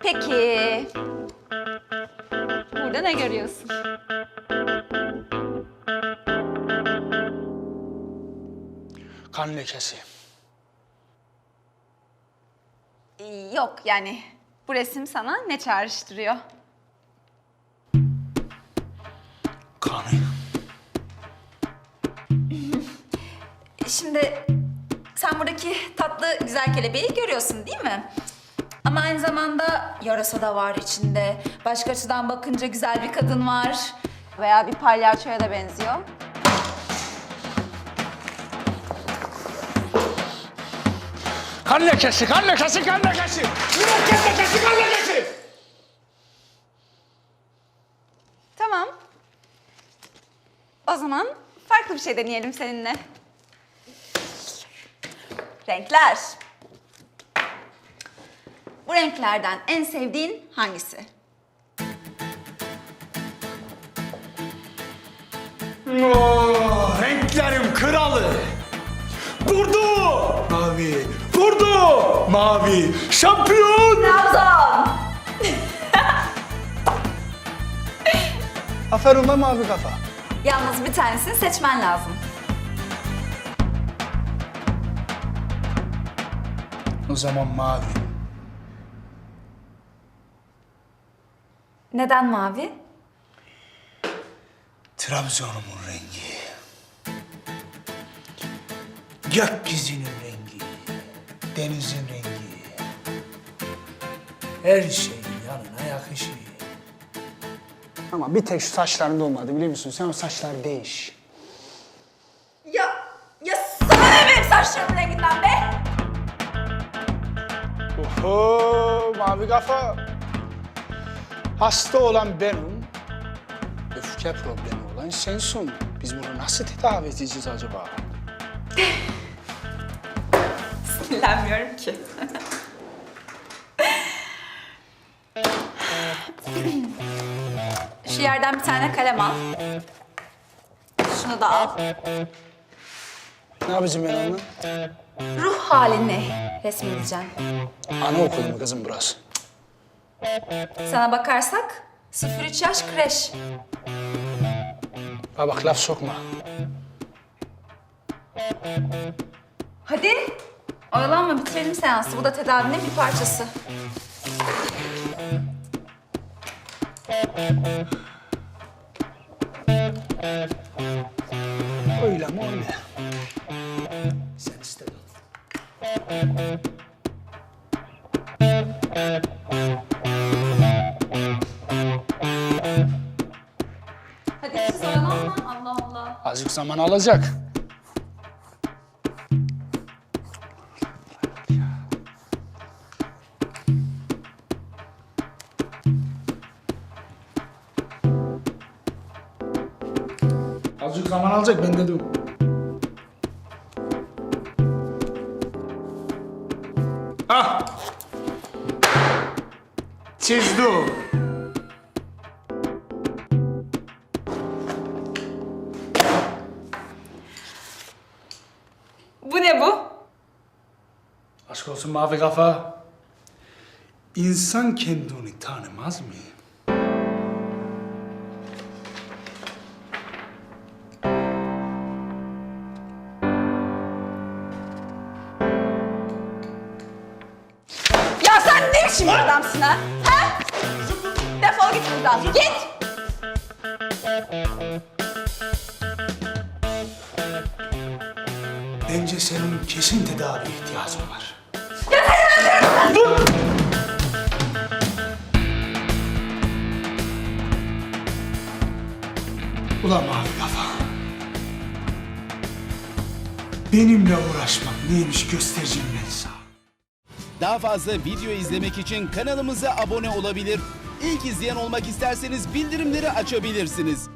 Peki. Burada ne görüyorsun? Kan lekesi. Yok yani bu resim sana ne çağrıştırıyor? Kanı. Şimdi sen buradaki tatlı güzel kelebeği görüyorsun değil mi? Ama aynı zamanda yarasa da var içinde. Başka açıdan bakınca güzel bir kadın var. Veya bir palyaçoya da benziyor. Kan lekesi, kan lekesi, kan lekesi. Mürekkep lekesi, kan lekesi. Tamam. O zaman farklı bir şey deneyelim seninle. Renkler. Bu renklerden en sevdiğin hangisi? Oo, renklerim kralı. Burdu. Mavi. Burdu. Mavi. Şampiyon. Trabzon! Aferin lan mavi kafa. Yalnız bir tanesini seçmen lazım. O zaman mavi. Neden mavi? Trabzon'umun rengi. Gökyüzünün rengi. Denizin rengi. Her şeyin yanına yakışıyor. Ama bir tek şu saçlarında olmadı biliyor musun? Sen o saçları değiş. Ya, ya sana ne benim saçlarımın renginden be? Oho mavi kafa. Hasta olan benim. Öfke problemi olan sensin. Biz bunu nasıl tedavi edeceğiz acaba? Sinirlenmiyorum ki. Şu yerden bir tane kalem al. Şunu da al. Ne yapacağım ben onunla? Ruh halini resmedeceğim. Anaokulu mu kızım burası? Sana bakarsak 0-3 yaş kreş. Ha bak laf sokma. Hadi. Oyalanma bitirelim seansı. Bu da tedavinin bir parçası. Öyle mi öyle? Sen istedin. Azıcık zaman alacak. Azıcık zaman alacak ben de dur. Ah! Çizdim. Aşk olsun mavi kafa. İnsan kendini tanımaz mı? Ya sen ne biçim bir adamsın ha? Ha? Defol git buradan. Git. Bence senin kesin tedavi ihtiyacın var. Ulan mavi kafa. Benimle uğraşmak neymiş göstereceğim ben sana. Daha fazla video izlemek için kanalımıza abone olabilir. İlk izleyen olmak isterseniz bildirimleri açabilirsiniz.